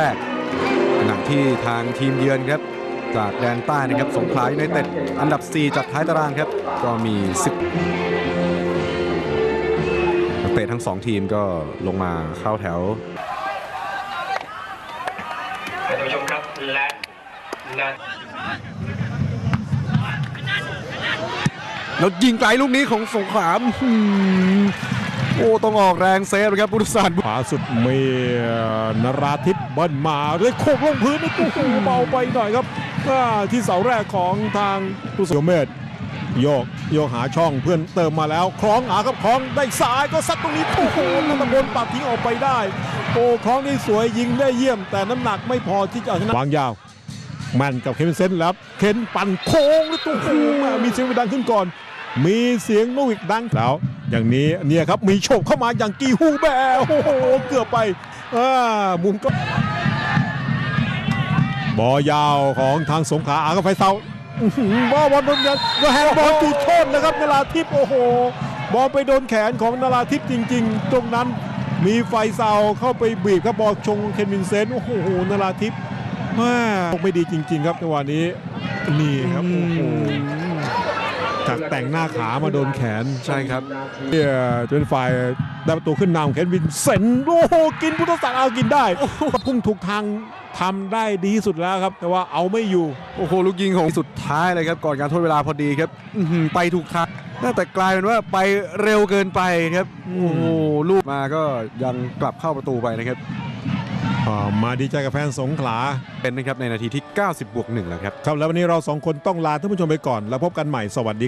แรกขณะที่ทางทีมเยือนครับ จากแดนใต้นะครับสงขลายูไนเต็ดอันดับ 4 จากท้ายตารางครับ ก็มี 10นักเตะทั้ง 2 ทีมก็ลงมาเข้าแถวท่านผู้ชมครับและนา แล้วยิงไกลลูกนี้ของสงขลาอื้อหือโอ้ต้องออกแรงเซฟนะครับพุทธศาสตร์ขวาสุดมีนราทิพย์เบิ้ลมาเลยโคกลงพื้นนี่โอ้โหเบาไปหน่อยครับอ่าที่เสาแรกของทางผู้เสียเมธโยกโยกหาช่องเพื่อนเติมมาแล้วคล้องหาครับคล้องได้ซ้ายก็ซัดตรงนี้โอ้โหนัตะพลปัดทิ้งออกไปได้ โอ้คล้องนี่สวยยิงได้เยี่ยม แต่น้ำหนักไม่พอที่จะเอาชนะวางยาวแมนกับเควินเซนต์แล้วเข็นปั่นโค้งแล้วตัวโอ้โหแม่มีเสียงดังขึ้นก่อน มีเสียงนกหวิกดังแล้ว อย่างนี้เนี่ยครับมีโฉบเข้ามาอย่างกีฮูแบโอ้โหเกือบไปอ่ามุมก็บอยาวของทางสงขลาอากับไฟเซาอื้อหือบอลบอลโดนยันก็แฮนด์บอลจุดโทษนะครับนาราทิพย์โอ้โห บอลไปโดนแขนของนาราทิพย์จริง ๆ ตรงนั้นมีไฟเซาเข้าไปบีบครับบอลชงเคนวินเซนต์โอ้โหนาราทิพย์แม่ไม่ดีจริง ๆ ครับจังหวะนี้นี่ครับโอ้โห จากแต่งหน้าขามาโดนแขนใช่ครับเนี่ยจะเป็นฝ่ายได้ประตูขึ้นนำเคนวินเซนต์โอ้โหกินพุทธศาสตร์เอากินได้พุ่งถูกทางทำได้ดีที่สุดแล้วครับ แต่ว่าเอาไม่อยู่ โอ้โห ลูกยิงของสุดท้ายเลยครับ ก่อนการทดเวลาพอดีครับอื้อหือไปถูกทางน่าแต่กลายเป็นว่าไปเร็วเกินไปครับ โอ้โห ลูกมาก็ยังกลับเข้าประตูไปนะครับอ่ามาดีใจกับแฟนสงขลา เป็นนะครับในนาทีที่ 90 บวก1แล้วครับ ครับ แล้ววันนี้เราสองคนต้องลาท่านผู้ชมไปก่อน แล้วพบกันใหม่สวัสดี